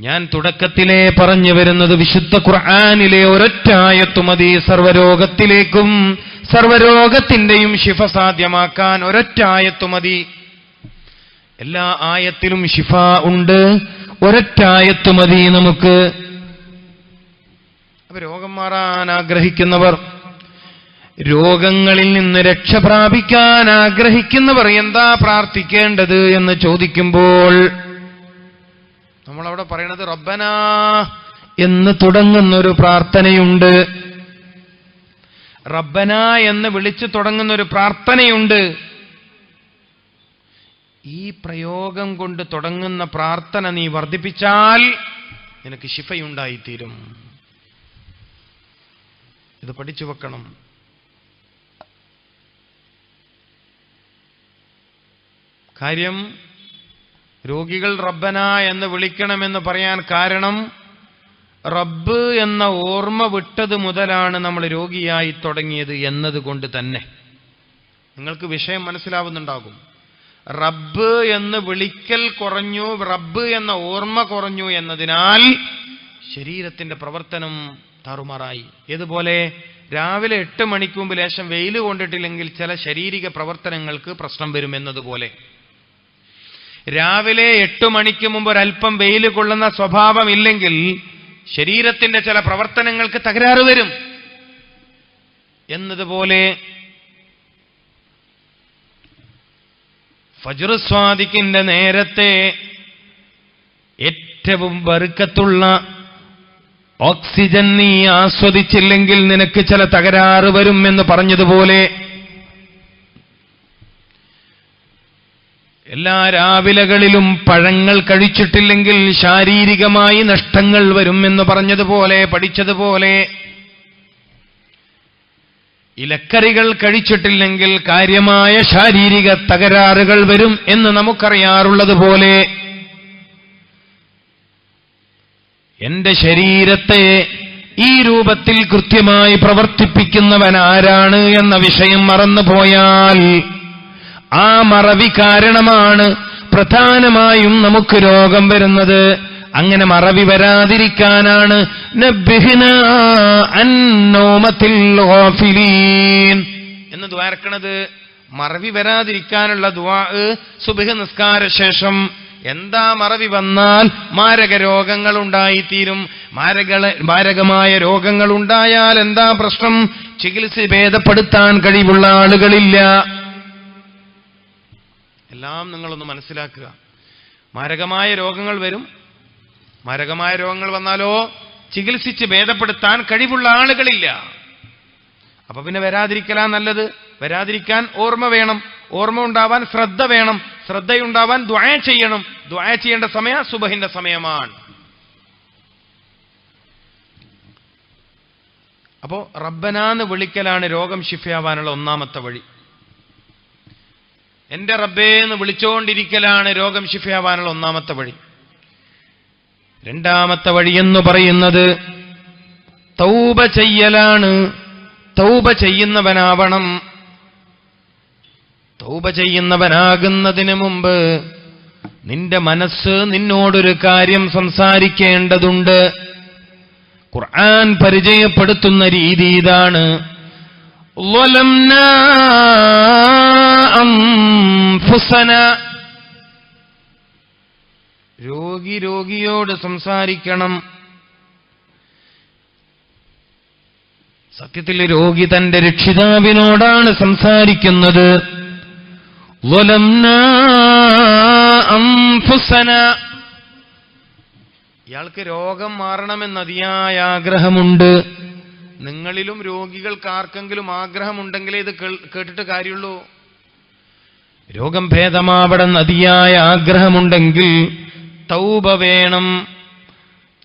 ഞാൻ തുടക്കത്തിലെ പറഞ്ഞു വരുന്നത് വിശുദ്ധ ഖുർആാനിലെ ഒരൊറ്റായത്തു മതി. സർവരോഗത്തിലേക്കും സർവരോഗത്തിന്റെയും ശിഫ സാധ്യമാക്കാൻ ഒരൊറ്റായത്തു മതി. എല്ലാ ആയത്തിലും ശിഫ ഉണ്ട്. ഒരൊറ്റായത്തു മതി നമുക്ക്. രോഗം മാറാൻ ആഗ്രഹിക്കുന്നവർ രോഗങ്ങളിൽ നിന്ന് രക്ഷ പ്രാപിക്കാൻ ആഗ്രഹിക്കുന്നവർ എന്താ പ്രാർത്ഥിക്കേണ്ടത് എന്ന് ചോദിക്കുമ്പോൾ നമ്മളവിടെ പറയണത് റബ്ബനാ എന്ന് തുടങ്ങുന്നൊരു പ്രാർത്ഥനയുണ്ട്. റബ്ബന എന്ന് വിളിച്ചു തുടങ്ങുന്ന ഒരു പ്രാർത്ഥനയുണ്ട്. ഈ പ്രയോഗം കൊണ്ട് തുടങ്ങുന്ന പ്രാർത്ഥന നീ വർദ്ധിപ്പിച്ചാൽ നിനക്ക് ശിഫയുണ്ടായിത്തീരും. ഇത് പഠിച്ചു വെക്കണം. കാര്യം രോഗികൾ റബ്ബന എന്ന് വിളിക്കണമെന്ന് പറയാൻ കാരണം റബ്ബ് എന്ന ഓർമ്മ വിട്ടത് മുതലാണ് നമ്മൾ രോഗിയായി തുടങ്ങിയത് എന്നതുകൊണ്ട് തന്നെ. നിങ്ങൾക്ക് വിഷയം മനസ്സിലാവുന്നുണ്ടാകും. റബ്ബ് എന്ന് വിളിക്കൽ കുറഞ്ഞു റബ്ബ് എന്ന ഓർമ്മ കുറഞ്ഞു എന്നതിനാൽ ശരീരത്തിന്റെ പ്രവർത്തനം താറുമാറായി. ഏതുപോലെ? രാവിലെ എട്ട് മണിക്ക് മുമ്പ് ലേശം വെയിൽ കൊണ്ടിട്ടില്ലെങ്കിൽ ചില ശാരീരിക പ്രവർത്തനങ്ങൾക്ക് പ്രശ്നം വരുമെന്നതുപോലെ രാവിലെ എട്ട് മണിക്ക് മുമ്പ് ഒരല്പം വെയിൽ കൊള്ളുന്ന സ്വഭാവമില്ലെങ്കിൽ ശരീരത്തിന്റെ ചില പ്രവർത്തനങ്ങൾക്ക് തകരാറ് വരും. എന്നതുപോലെ ഫജ്ർ സ്വാദിക്കിന്റെ നേരത്തെ ഏറ്റവും വറുക്കത്തുള്ള ഓക്സിജൻ നീ ആസ്വദിച്ചില്ലെങ്കിൽ നിനക്ക് ചില തകരാറ് വരും എന്ന് പറഞ്ഞതുപോലെ എല്ലാ രാവിലകളിലും പഴങ്ങൾ കഴിച്ചിട്ടില്ലെങ്കിൽ ശാരീരികമായി നഷ്ടങ്ങൾ വരും എന്ന് പറഞ്ഞതുപോലെ പഠിച്ചതുപോലെ. ഇലക്കറികൾ കഴിച്ചിട്ടില്ലെങ്കിൽ കാര്യമായ ശാരീരിക തകരാറുകൾ വരും എന്ന് നമുക്കറിയാറുള്ളതുപോലെ. എന്റെ ശരീരത്തെ ഈ രൂപത്തിൽ കൃത്യമായി പ്രവർത്തിപ്പിക്കുന്നവൻ ആരാണ് എന്ന വിഷയം മറന്നുപോയാൽ ആ മറവി കാരണമാണ് പ്രധാനമായും നമുക്ക് രോഗം വരുന്നത്. അങ്ങനെ മറവി വരാതിരിക്കാനാണ്. എന്ന് ദ്വാരക്കണത് മറവി വരാതിരിക്കാനുള്ള ദ്വാ സുബിഹ നിസ്കാര ശേഷം എന്താ മറവി വന്നാൽ മാരക രോഗങ്ങൾ ഉണ്ടായിത്തീരും മാരകള മാരകമായ രോഗങ്ങൾ ഉണ്ടായാൽ എന്താ പ്രശ്നം? ചികിത്സ ഭേദപ്പെടുത്താൻ കഴിവുള്ള ആളുകളില്ല. എല്ലാം നിങ്ങളൊന്ന് മനസ്സിലാക്കുക. മാരകമായ രോഗങ്ങൾ വരും. മാരകമായ രോഗങ്ങൾ വന്നാലോ ചികിത്സിച്ച് ഭേദപ്പെടുത്താൻ കഴിവുള്ള ആളുകളില്ല. അപ്പൊ പിന്നെ വരാതിരിക്കലാ നല്ലത്. വരാതിരിക്കാൻ ഓർമ്മ വേണം. ഓർമ്മ ഉണ്ടാവാൻ ശ്രദ്ധ വേണം. ശ്രദ്ധയുണ്ടാവാൻ ദ്വായ ചെയ്യണം. ദ്വായ ചെയ്യേണ്ട സമയം സുബഹിന്റെ സമയമാണ്. അപ്പോ റബ്ബനാന്ന് വിളിക്കലാണ് രോഗം ശിഫയാവാനുള്ള ഒന്നാമത്തെ വഴി. എന്റെ റബ്ബേ എന്ന് വിളിച്ചുകൊണ്ടിരിക്കലാണ് രോഗം ശിഫയാവാനുള്ള ഒന്നാമത്തെ വഴി. രണ്ടാമത്തെ വഴി എന്ന് പറയുന്നത് തൗബ ചെയ്യലാണ്. തൗബ ചെയ്യുന്നവനാവണം. തൗബ ചെയ്യുന്നവനാകുന്നതിന് മുമ്പ് നിന്റെ മനസ്സ് നിന്നോടൊരു കാര്യം സംസാരിക്കേണ്ടതുണ്ട്. ഖുർആൻ പരിചയപ്പെടുത്തുന്ന രീതി ഇതാണ്. അന്ന് ഹുസന രോഗി രോഗിയോട് സംസാരിക്കണം. സത്യത്തിൽ രോഗി തന്റെ രക്ഷിതാവിനോടാണ് സംസാരിക്കുന്നത്. ഇയാൾക്ക് രോഗം മാറണമെന്ന് അതിയായ ആഗ്രഹമുണ്ട്. നിങ്ങളിലും രോഗികൾക്ക് ആർക്കെങ്കിലും ആഗ്രഹമുണ്ടെങ്കിലേ ഇത് കേട്ടിട്ട് കാര്യമുള്ളൂ. രോഗം ഭേദമാവണം അതിയായ ആഗ്രഹമുണ്ടെങ്കിൽ തൗബ വേണം.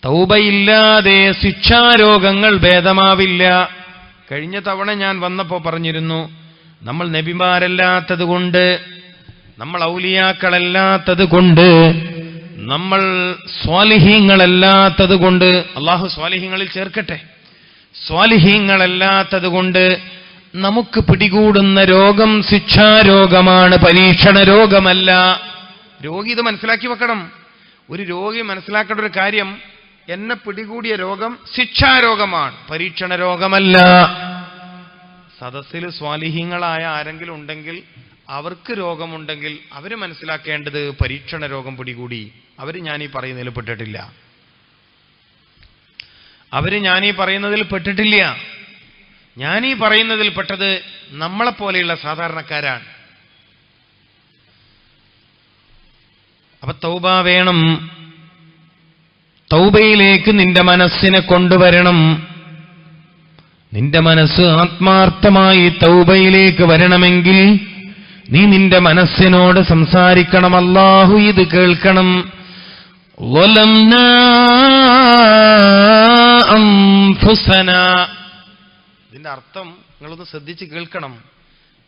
തൗബയില്ലാതെ ശിക്ഷാരോഗങ്ങൾ ഭേദമാവില്ല. കഴിഞ്ഞ തവണ ഞാൻ വന്നപ്പോ പറഞ്ഞിരുന്നു നമ്മൾ നബിമാരല്ലാത്തത് കൊണ്ട് നമ്മൾ ഔലിയാക്കളല്ലാത്തത് കൊണ്ട് നമ്മൾ സ്വാലിഹീങ്ങളല്ലാത്തത് കൊണ്ട് അള്ളാഹു സ്വാലിഹീങ്ങളിൽ ചേർക്കട്ടെ. സ്വാലിഹീങ്ങളല്ലാത്തത് കൊണ്ട് നമുക്ക് പിടികൂടുന്ന രോഗം ശിക്ഷാരോഗമാണ് പരീക്ഷണ രോഗമല്ല രോഗി ഇത് മനസ്സിലാക്കി വെക്കണം. ഒരു രോഗി മനസ്സിലാക്കേണ്ട ഒരു കാര്യം എന്നെ പിടികൂടിയ രോഗം ശിക്ഷാരോഗമാണ് പരീക്ഷണ രോഗമല്ല സദസ്സിൽ സ്വാലിഹ്യങ്ങളായ ആരെങ്കിലും ഉണ്ടെങ്കിൽ അവർക്ക് രോഗമുണ്ടെങ്കിൽ അവർ മനസ്സിലാക്കേണ്ടത് പരീക്ഷണ രോഗം പിടികൂടി. അവർ ഈ പറയുന്നതിൽ പെട്ടിട്ടില്ല. അവർ ഞാനീ പറയുന്നതിൽ പെട്ടിട്ടില്ല. ഞാനീ പറയുന്നതിൽ പെട്ടത് നമ്മളെപ്പോലെയുള്ള സാധാരണക്കാരാണ്. അപ്പൊ തൗബ വേണം. തൗബയിലേക്ക് നിന്റെ മനസ്സിനെ കൊണ്ടുവരണം. നിന്റെ മനസ്സ് ആത്മാർത്ഥമായി തൗബയിലേക്ക് വരണമെങ്കിൽ നീ നിന്റെ മനസ്സിനോട് സംസാരിക്കണം. അല്ലാഹു ഇത് കേൾക്കണം. അംഫുസന. ഇതിന്റെ അർത്ഥം നിങ്ങളൊന്ന് ശ്രദ്ധിച്ച് കേൾക്കണം.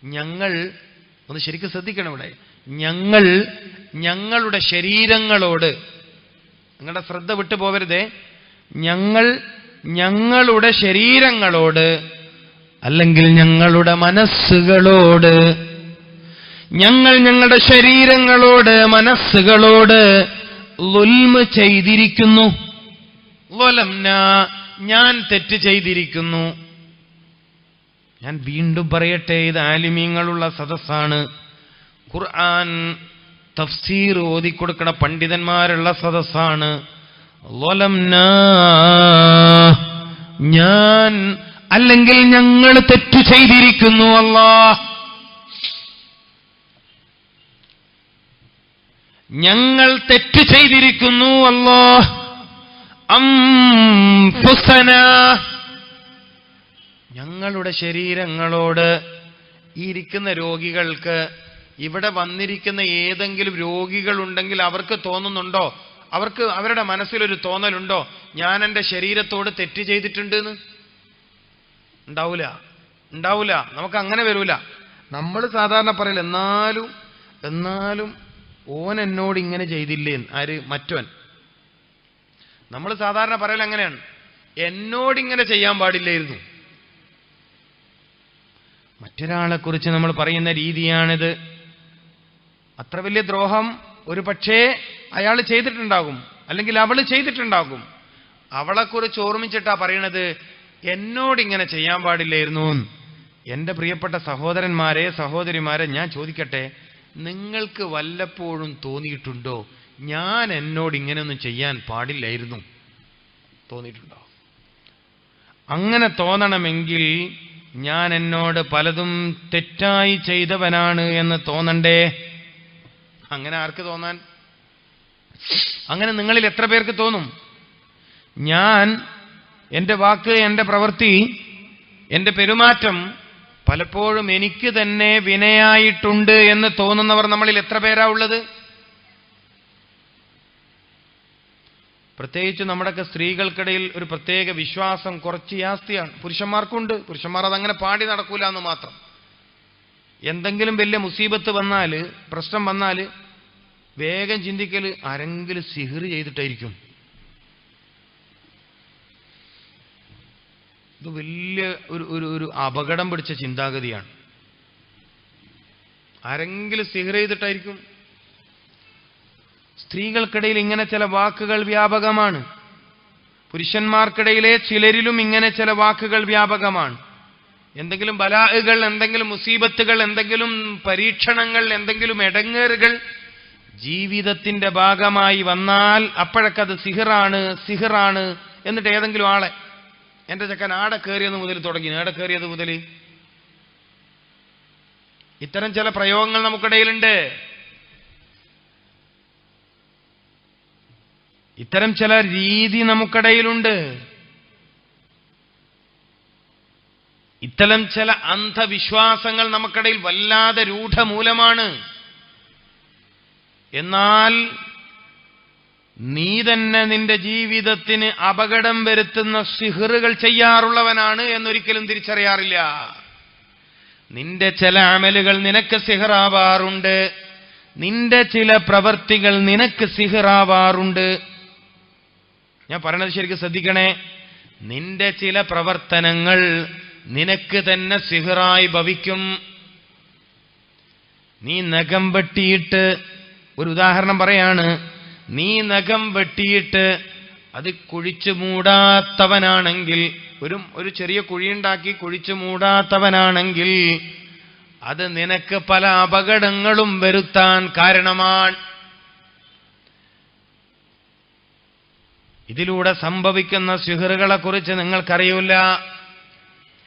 ഞങ്ങൾ ഒന്ന് ശരിക്കും ശ്രദ്ധിക്കണം ഇവിടെ. ഞങ്ങൾ ഞങ്ങളുടെ ശരീരങ്ങളോട് നിങ്ങളുടെ ശ്രദ്ധ വിട്ടു പോവരുതേ ഞങ്ങൾ ഞങ്ങളുടെ ശരീരങ്ങളോട് അല്ലെങ്കിൽ ഞങ്ങളുടെ മനസ്സുകളോട് ഞങ്ങൾ ഞങ്ങളുടെ ശരീരങ്ങളോട് മനസ്സുകളോട് ലുൽമ ചെയ്തിരിക്കുന്നു. ഞാൻ തെറ്റ് ചെയ്തിരിക്കുന്നു. ഞാൻ വീണ്ടും പറയട്ടെ ഇത് ആലിമീങ്ങളുള്ള സദസ്സാണ്. ഖുർആൻ തഫ്സീർ ഓതിക്കൊടുക്കണ പണ്ഡിതന്മാരുള്ള സദസ്സാണ്. ഞാൻ അല്ലെങ്കിൽ ഞങ്ങൾ തെറ്റു ചെയ്തിരിക്കുന്നു അല്ലാ ഞങ്ങൾ തെറ്റ് ചെയ്തിരിക്കുന്നു അല്ലോ അംഫുസന. ഞങ്ങളുടെ ശരീരങ്ങളോട് ഇരിക്കുന്ന രോഗികൾക്ക് ഇവിടെ വന്നിരിക്കുന്ന ഏതെങ്കിലും രോഗികളുണ്ടെങ്കിൽ അവർക്ക് തോന്നുന്നുണ്ടോ? അവർക്ക് അവരുടെ മനസ്സിലൊരു തോന്നലുണ്ടോ? ഞാൻ എന്റെ ശരീരത്തോട് തെറ്റ് ചെയ്തിട്ടുണ്ട് എന്ന് ഉണ്ടാവൂല. ഉണ്ടാവൂല. നമുക്ക് അങ്ങനെ വരൂല. നമ്മൾ സാധാരണ പറയില്ല എന്നാലും എന്നാലും ഓൻ എന്നോട് ഇങ്ങനെ ചെയ്തില്ലേ ആര്? മറ്റോൻ നമ്മൾ സാധാരണ പറയൽ അങ്ങനെയാണ്. എന്നോടിങ്ങനെ ചെയ്യാൻ പാടില്ലായിരുന്നു. മറ്റൊരാളെ കുറിച്ച് നമ്മൾ പറയുന്ന രീതിയാണിത്. അത്ര വലിയ ദ്രോഹം ഒരു പക്ഷേ അയാൾ ചെയ്തിട്ടുണ്ടാകും അല്ലെങ്കിൽ അവൾ ചെയ്തിട്ടുണ്ടാകും. അവളെക്കുറിച്ച് ഓർമ്മിച്ചിട്ടാ പറയണത് എന്നോട് ഇങ്ങനെ ചെയ്യാൻ പാടില്ലായിരുന്നു. എന്റെ പ്രിയപ്പെട്ട സഹോദരന്മാരെ സഹോദരിമാരെ ഞാൻ ചോദിക്കട്ടെ നിങ്ങൾക്ക് വല്ലപ്പോഴും തോന്നിയിട്ടുണ്ടോ? ഞാൻ എന്നോട് ഇങ്ങനെയൊന്നും ചെയ്യാൻ പാടില്ലായിരുന്നു. തോന്നിയിട്ടുണ്ടോ? അങ്ങനെ തോന്നണമെങ്കിൽ ഞാൻ എന്നോട് പലതും തെറ്റായി ചെയ്തവനാണ് എന്ന് തോന്നണ്ടേ? അങ്ങനെ ആർക്ക് തോന്നാൻ? അങ്ങനെ നിങ്ങളിൽ എത്ര പേർക്ക് തോന്നും? ഞാൻ എന്റെ വാക്ക് എന്റെ പ്രവൃത്തി എന്റെ പെരുമാറ്റം പലപ്പോഴും എനിക്ക് തന്നെ വിനയായിട്ടുണ്ട് എന്ന് തോന്നുന്നവർ നമ്മളിൽ എത്ര പേരാ ഉള്ളത്? പ്രത്യേകിച്ച് നമ്മുടെയൊക്കെ സ്ത്രീകൾക്കിടയിൽ ഒരു പ്രത്യേക വിശ്വാസം കുറച്ച് യാസ്തിയാണ് പുരുഷന്മാർക്കുണ്ട്. പുരുഷന്മാർ അതങ്ങനെ പാടി നടക്കൂല എന്ന് മാത്രം. എന്തെങ്കിലും വലിയ മുസീബത്ത് വന്നാൽ പ്രശ്നം വന്നാൽ വേഗം ചിന്തിക്കൽ ആരെങ്കിലും സിഹിർ ചെയ്തിട്ടായിരിക്കും. ഇത് വലിയ ഒരു ഒരു ഒരു അപകടം പിടിച്ച ചിന്താഗതിയാണ്. ആരെങ്കിലും സിഹിർ ചെയ്തിട്ടായിരിക്കും സ്ത്രീകൾക്കിടയിൽ ഇങ്ങനെ ചില വാക്കുകൾ വ്യാപകമാണ്. പുരുഷന്മാർക്കിടയിലെ ചിലരിലും ഇങ്ങനെ ചില വാക്കുകൾ വ്യാപകമാണ്. എന്തെങ്കിലും ബലാഹുകൾ എന്തെങ്കിലും മുസീബത്തുകൾ എന്തെങ്കിലും പരീക്ഷണങ്ങൾ എന്തെങ്കിലും ഇടങ്ങേറുകൾ ജീവിതത്തിന്റെ ഭാഗമായി വന്നാൽ അപ്പോഴൊക്കത് സിഹിറാണ് സിഹിറാണ് എന്നിട്ട് ഏതെങ്കിലും ആളെ എന്റെ ചക്കൻ ആടെ കയറിയത് മുതൽ തുടങ്ങി ആടെ കയറിയത് മുതൽ? ഇത്തരം ചില പ്രയോഗങ്ങൾ നമുക്കിടയിലുണ്ട്. ഇത്തരം ചില രീതി നമുക്കിടയിലുണ്ട്. ഇത്തരം ചില അന്ധവിശ്വാസങ്ങൾ നമുക്കിടയിൽ വല്ലാതെ രൂഢമൂലമാണ്. എന്നാൽ നീ തന്നെ നിന്റെ ജീവിതത്തിന് അപകടം വരുത്തുന്ന സിഹറുകൾ ചെയ്യാറുള്ളവനാണ് എന്നൊരിക്കലും തിരിച്ചറിയാറില്ല. നിന്റെ ചില അമലുകൾ നിനക്ക് സിഹറാവാറുണ്ട്. നിന്റെ ചില പ്രവർത്തികൾ നിനക്ക് സിഹറാവാറുണ്ട്. ഞാൻ പറയണത് ശരിക്കും ശ്രദ്ധിക്കണേ. നിന്റെ ചില പ്രവർത്തനങ്ങൾ നിനക്ക് തന്നെ സിഹറായി ഭവിക്കും. നീ നഖം വെട്ടിയിട്ട് ഒരു ഉദാഹരണം പറയാണ്. നീ നഖം വെട്ടിയിട്ട് അത് കുഴിച്ചു മൂടാത്തവനാണെങ്കിൽ ഒരു ഒരു ചെറിയ കുഴിയുണ്ടാക്കി കുഴിച്ചു മൂടാത്തവനാണെങ്കിൽ അത് നിനക്ക് പല അപകടങ്ങളും വരുത്താൻ കാരണമാണ്. ഇതിലൂടെ സംഭവിക്കുന്ന സുഹൃറുകളെക്കുറിച്ച് കുറിച്ച് നിങ്ങൾക്കറിയില്ല.